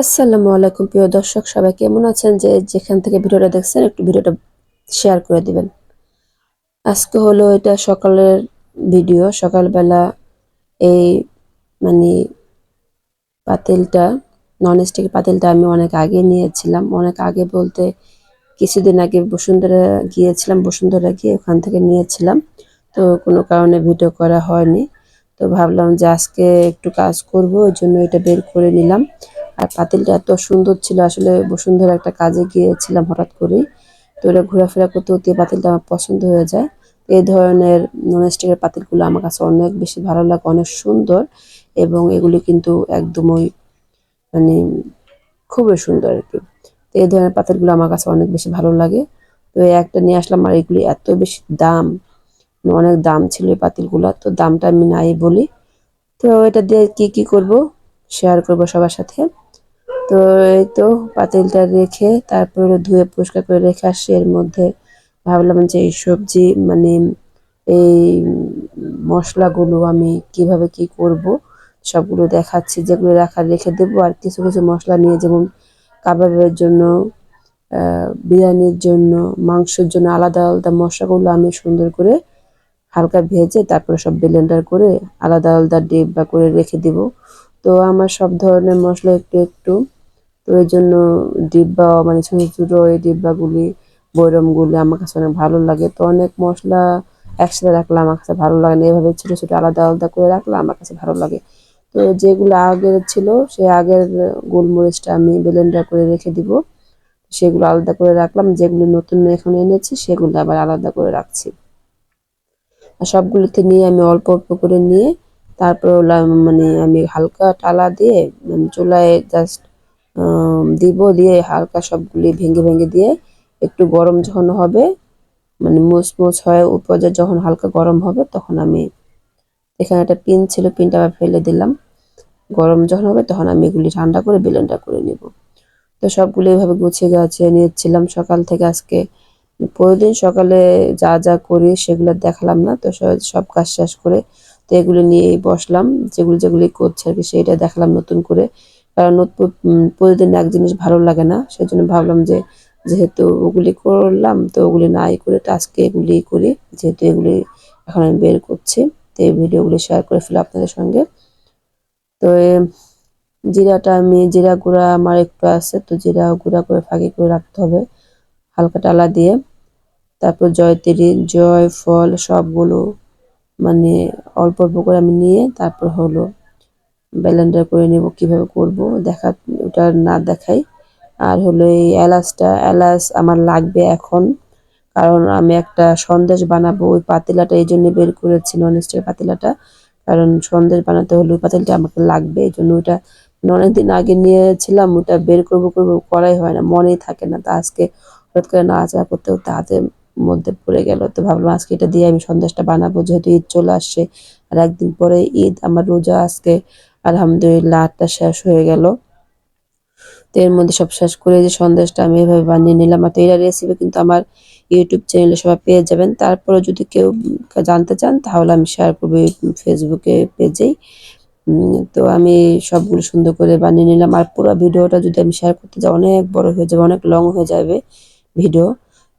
আসসালামু আলাইকুম প্রিয় দর্শক, সবাই কেমন আছেন? যে যেখান থেকে ভিডিওটা দেখছেন, একটু ভিডিওটা শেয়ার করে দিবেন। আজকে হলো এটা সকালের ভিডিও সকালবেলা এই মানে পাতিলটা নন স্টিক পাতিলটা আমি অনেক আগে নিয়েছিলাম। অনেক আগে বলতে কিছুদিন আগে বসুন্ধরা গিয়েছিলাম, বসুন্ধরা গিয়ে ওখান থেকে নিয়েছিলাম। তো কোনো কারণে ভিডিও করা হয়নি। তো ভাবলাম যে আজকে একটু কাজ করব, ওই জন্য এটা বের করে নিলাম। আর পাতিলটা এত সুন্দর ছিল। আসলে বসুন্ধরা একটা কাজে গিয়েছিলাম হঠাৎ করেই। তো এটা ঘোরাফেরা করতে করতে পাতিলটা আমার পছন্দ হয়ে যায়। এই ধরনের ননস্টিকের পাতিলগুলো আমার কাছে অনেক বেশি ভালো লাগে, অনেক সুন্দর এবং এগুলি কিন্তু একদমই মানে খুবই সুন্দর আর কি। তো এই ধরনের পাতিলগুলো আমার কাছে অনেক বেশি ভালো লাগে। তো একটা নিয়ে আসলাম আর এগুলি এত বেশি দাম মানে অনেক দাম ছিল এই পাতিলগুলো, তো দামটা আমি নাই বলি। তো এটা দিয়ে কি কি করব? শেয়ার করব সবার সাথে। তো এই তো পাতিলটা রেখে তারপরে ধুয়ে পরিষ্কার করে রেখে আসি। এর মধ্যে ভাবলাম যে এই সবজি মানে এই মশলাগুলো আমি কীভাবে কি করব, সবগুলো দেখাচ্ছি, যেগুলো রাখার রেখে দেবো। আর কিছু কিছু মশলা নিয়ে, যেমন কাবাবের জন্য বিরিয়ানির জন্য, মাংসের জন্য আলাদা আলাদা মশলাগুলো আমি সুন্দর করে হালকা ভেজে তারপরে সব ব্লেন্ডার করে আলাদা আলাদা ডিব্বা করে রেখে দিব। তো আমার সব ধরনের মশলা একটু একটু। তো এই জন্য ডিব্বা মানে ছোটো ছোটো এই ডিব্বাগুলি, বৈরমগুলি আমার কাছে অনেক ভালো লাগে। তো অনেক মশলা একসাথে রাখলে আমার কাছে ভালো লাগে না। এভাবে ছোটো ছোটো আলাদা আলাদা করে রাখলে আমার কাছে ভালো লাগে। তো যেগুলো আগের ছিল সেই আগের গোলমরিচটা আমি ব্লেন্ডার করে রেখে দিব। সেগুলো আলাদা করে রাখলাম। যেগুলো নতুন এখন এনেছি, সেগুলো আবার আলাদা করে রাখছি। আর সবগুলোতে নিয়ে আমি অল্প অল্প করে নিয়ে তারপর মানে আমি হালকা টালা দিয়ে মানে চুলায় জাস্ট দিব দিয়ে হালকা সবগুলি ভেঙে ভেঙে দিয়ে একটু গরম যখন হবে মানে মুচমুচ হয় উপরে যখন হালকা গরম হবে তখন আমি এখানে একটা পিন ছিল, পিনটা আবার ফেলে দিলাম। গরম যখন হবে তখন আমি এগুলি ঠান্ডা করে ব্লেন্ডার করে নিব। তো সবগুলো এভাবে গুছিয়ে গাছিয়ে নিয়েছিলাম সকাল থেকে আজকে। প্রতিদিন সকালে যা যা করি সেগুলো দেখালাম না, তো সব কাজ শেষ করে তো এগুলো নিয়েই বসলাম। যেগুলো যেগুলি করছে আর কি, সেইটা দেখালাম নতুন করে। কারণ প্রতিদিন এক জিনিস ভালো লাগে না সেই জন্য ভাবলাম যে, যেহেতু ওগুলি করলাম, তো ওগুলি নাই করে তো আজকে এগুলি করি। যেহেতু এগুলি এখন আমি বের করছি, তো এই ভিডিওগুলি শেয়ার করে ফেলে আপনাদের সঙ্গে। তো জিরাটা আমি, জিরা গুঁড়া আমার একটু আছে, তো জিরা গুঁড়া করে ফাঁকি করে রাখতে হবে, হালকা টালা দিয়ে। তারপর জয়তিরি জয় ফল সবগুলো মানে অল্প অল্প করে আমি নিয়ে তারপর হলো ব্যালেন্ডার করে নেব, কীভাবে করব, দেখা, ওটা না দেখাই। আর হলো এই এলাচটা, এলাচ আমার লাগবে এখন। কারণ আমি একটা সন্দেশ বানাবো, ওই পাতিলাটা এই জন্য বের করেছি নন স্টিকের পাতিলাটা। কারণ সন্দেশ বানাতে হলে ওই পাতিলটা আমাকে লাগবে, এই জন্য ওটা অনেকদিন আগে নিয়েছিলাম ওটা বের করব করব, করাই হয় না, মনেই থাকে না। তা আজকে হঠাৎ করে নাড়াচাড়া করতে করতে হাতের মধ্যে পড়ে গেল। তো ভাবলাম আজকে এটা দিয়ে আমি সন্দেশটা বানাবো, যেহেতু ঈদ চলে আসছে। আর একদিন পরে ঈদ, আমার রোজা আজকে, আলহামদুলিল্লাহ, আটটা শেষ হয়ে গেল। তো এর মধ্যে সব শেষ করে যে সন্দেশটা আমি এভাবে বানিয়ে নিলাম। আর তো এই রেসিপি কিন্তু আমার ইউটিউব চ্যানেলে সবাই পেয়ে যাবেন। তারপরে যদি কেউ জানতে চান, তাহলে আমি শেয়ার করব ফেসবুকে পেজেই। তো আমি সবগুলো সুন্দর করে বানিয়ে নিলাম। আর পুরো ভিডিওটা যদি আমি শেয়ার করতে যাই, অনেক বড় হয়ে যাবে, অনেক লং হয়ে যাবে ভিডিও।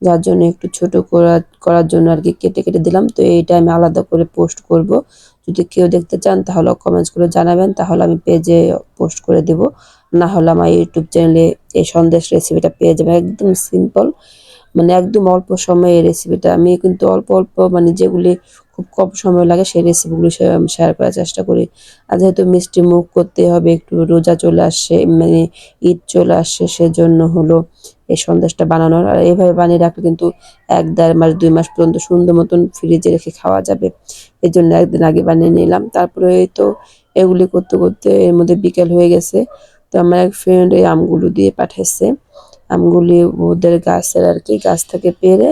যার জন্য একটু ছোট করা করার জন্য আর কি কেটে কেটে দিলাম। তো এইটা আমি আলাদা করে পোস্ট করব। যদি কেউ দেখতে চান তাহলে কমেন্টস করে জানাবেন। তাহলে আমি পেজে পোস্ট করে দেব। না হলে আমার ইউটিউব চ্যানেলে এই সন্দেশ রেসিপিটা পেয়ে যাবে একদম সিম্পল মানে একদম অল্প সময়ে এই রেসিপিটা আমি কিন্তু অল্প অল্প মানে যেগুলি খুব কম সময় লাগে সেই রেসিপিগুলো শেয়ার করার চেষ্টা করি। আর যেহেতু মিষ্টি মুখ করতে হবে, একটু রোজা চলে আসছে মানে ঈদ চলে আসছে, সেজন্য হলো এই সন্দেশটা বানানোর, আর এইভাবে বানিয়ে রাখলে কিন্তু এক দেড় মাস, দুই মাস পর্যন্ত সুন্দর মতন ফ্রিজে রেখে খাওয়া যাবে। এই জন্য একদিন আগে বানিয়ে নিলাম। তারপরে তো এগুলি করতে করতে এর মধ্যে বিকেল হয়ে গেছে। তো আমার এক ফ্রেন্ড এই আমগুলো দিয়ে পাঠিয়েছে আমগুলি ওদের গাছের আর কি, গাছ থেকে পেরে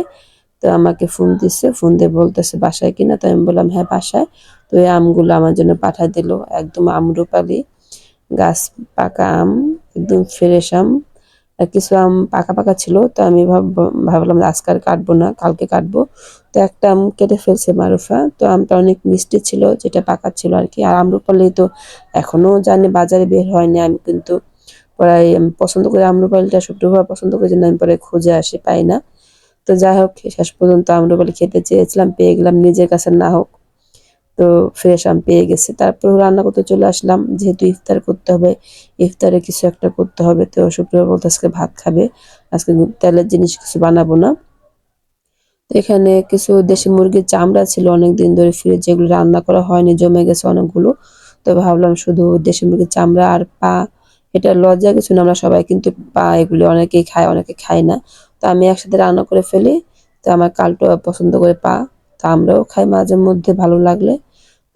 তো আমাকে ফোন দিচ্ছে ফোন দিয়ে বলতেছে, বাসায় কিনা? তো আমি বললাম হ্যাঁ বাসায়। তো এই আমগুলো আমার জন্য পাঠায় দিল। একদম আমরুপালি গাছ পাকা আম, একদম ফ্রেশ আম। কিছু আম পাকা পাকা ছিল, তো আমি ভাবলাম আজকে আর কাটবো না, কালকে কাটবো। তো একটা আম কেটে ফেলছে মারুফা, তো আমটা অনেক মিষ্টি ছিল, যেটা পাকা ছিল আর কি। আর আমরুপালি তো এখনও জানি বাজারে বের হয়নি, আমি কিন্তু পরে আমি পছন্দ করি আম্রপালিটা, শুক্রবার পছন্দ করি, জন্য আমি পরে খুঁজে আসি পাই না। তো যাই হোক, শেষ পর্যন্ত আম্রপালি খেতে চেয়েছিলাম, পেয়ে গেলাম নিজের কাছে, না হোক। তো ফ্রেশ আম পেয়ে গেছে। তারপর রান্না করতে চলে আসলাম। যেহেতু ইফতার করতে হবে, ইফতারে কিছু একটা করতে হবে। তো শুক্রবার বলতে আজকে ভাত খাবে। আজকে তেলের জিনিস কিছু বানাবো না। এখানে কিছু দেশি মুরগির চামড়া ছিল অনেক দিন ধরে ফিরে যেগুলো রান্না করা হয়নি, জমে গেছে অনেকগুলো। তো ভাবলাম শুধু দেশি মুরগির চামড়া আর পা, এটা লজ্জা কিছু না। আমরা সবাই কিন্তু পা এগুলি অনেকেই খায়, অনেকে খায় না। তো আমি একসাথে রান্না করে ফেলি। তো আমার কালটো পছন্দ করে পা। তো আমরাও খাই মাঝে মধ্যে ভালো লাগলে।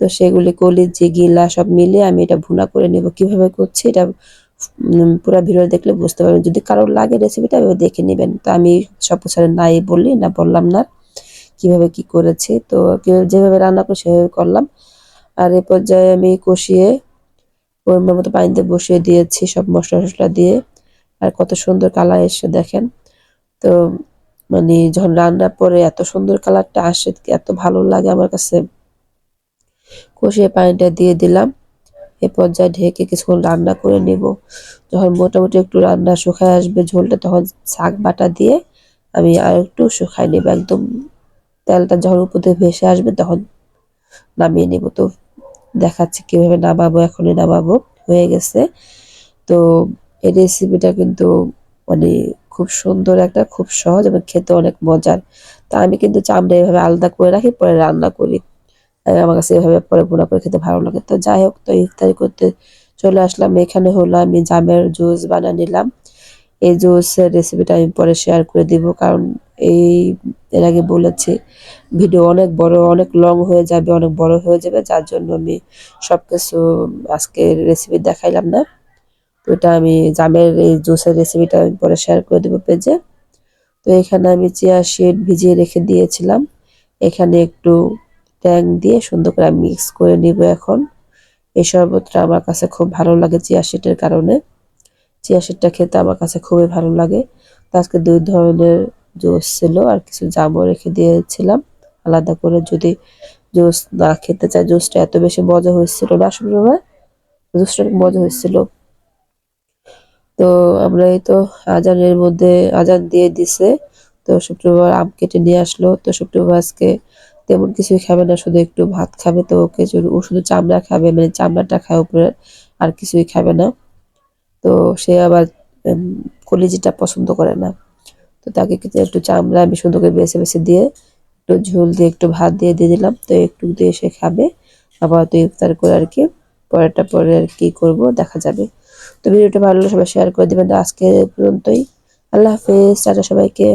তো সেগুলি যে গিলা সব মিলে আমি এটা ভুনা করে নেব। কীভাবে করছি এটা পুরো ভিডিও দেখলে বুঝতে পারবেন। যদি কারোর লাগে রেসিপিটা দেখে নেবেন। তো আমি সব কিছু নাই বললি, না বললাম না কীভাবে কি করেছি। তো যেভাবে রান্না করি, সেভাবে করলাম। আর এ পর্যায়ে আমি কষিয়ে পরিমাণ মতো পানিতে বসিয়ে দিয়েছি সব মশলা টশলা দিয়ে। আর কত সুন্দর কালার এসে দেখেন। তো মানে যখন রান্নার পরে এত সুন্দর কালারটা আসে, এত ভালো লাগে আমার কাছে। কষিয়ে পানিটা দিয়ে দিলাম। এ পর্যায়ে ঢেকে কিছুক্ষণ রান্না করে নেব। যখন মোটামুটি একটু রান্না শুকায় আসবে ঝোলটা, তখন শাক বাটা দিয়ে আমি আর একটু শুকাই নেব। একদম তেলটা যখন উপর দিয়ে ভেসে আসবে, তখন নামিয়ে নেব। তো দেখাচ্ছে কীভাবে নামাবো, এখনই নামাবো। হয়ে গেছে। তো এই রেসিপিটা কিন্তু মানে খুব সুন্দর একটা, খুব সহজ এবং খেতে অনেক মজার। তা আমি কিন্তু চামড়া এভাবে আলাদা করে রাখি, পরে রান্না করি। আমার কাছে এভাবে পরে গুঁড়া করে খেতে ভালো লাগে। তো যাই হোক, তো ইফতারি করতে চলে আসলাম। এখানে হলো আমি জামের জুস বানিয়ে নিলাম। এই জুসের রেসিপিটা আমি পরে শেয়ার করে দিব, কারণ এই, এর আগে বলেছি ভিডিও অনেক বড়, অনেক লং হয়ে যাবে, অনেক বড় হয়ে যাবে, যার জন্য আমি সব কিছু আজকে রেসিপি দেখাইলাম না। তো এটা আমি জামের এই জুসের রেসিপিটা আমি পরে শেয়ার করে দেবো পেজে তো এখানে আমি চিয়া শিট ভিজিয়ে রেখে দিয়েছিলাম। এখানে একটু ট্যাং দিয়ে সুন্দর করে মিক্স করে নিব এখন। এই শরবতটা আমার কাছে খুব ভালো লাগে চিয়া শিটের কারণে। চিয়া শিটটা খেতে আমার কাছে খুবই ভালো লাগে। তো আজকে দুই ধরনের জুস ছিল আর কিছু জামও রেখে দিয়েছিলাম। আলাদা করে যদি জুস না খেতে চাই, জুসটা এত বেশি মজা হয়েছিল না সময় জুসটা মজা হয়েছিল। তো আমরা এই তো আজানের মধ্যে আজান দিয়ে দিছে। তো শুক্রবার আম কেটে নিয়ে আসলো। তো শুক্রবার আজকে তেমন কিছুই খাবে না, শুধু একটু ভাত খাবে তো ওকে ও শুধু চামড়া খাবে মানে চামড়াটা খায় উপরে, আর কিছুই খাবে না। তো সে আবার কলিজিটা পছন্দ করে না। তো তাকে একটু চামড়া, আমি সুন্দর করে বেছে বেছে দিয়ে একটু ঝোল দিয়ে, একটু ভাত দিয়ে দিয়ে দিলাম। তো একটু দিয়ে সে খাবে। আবার তো ইফতার করে আর কি। পরেরটা পরে আর কি করব, দেখা যাবে। তো ভিডিওটা ভালো সবাই শেয়ার করে দেবেন। আজকে পর্যন্তই। আল্লাহ হাফেজ টাটা সবাইকে।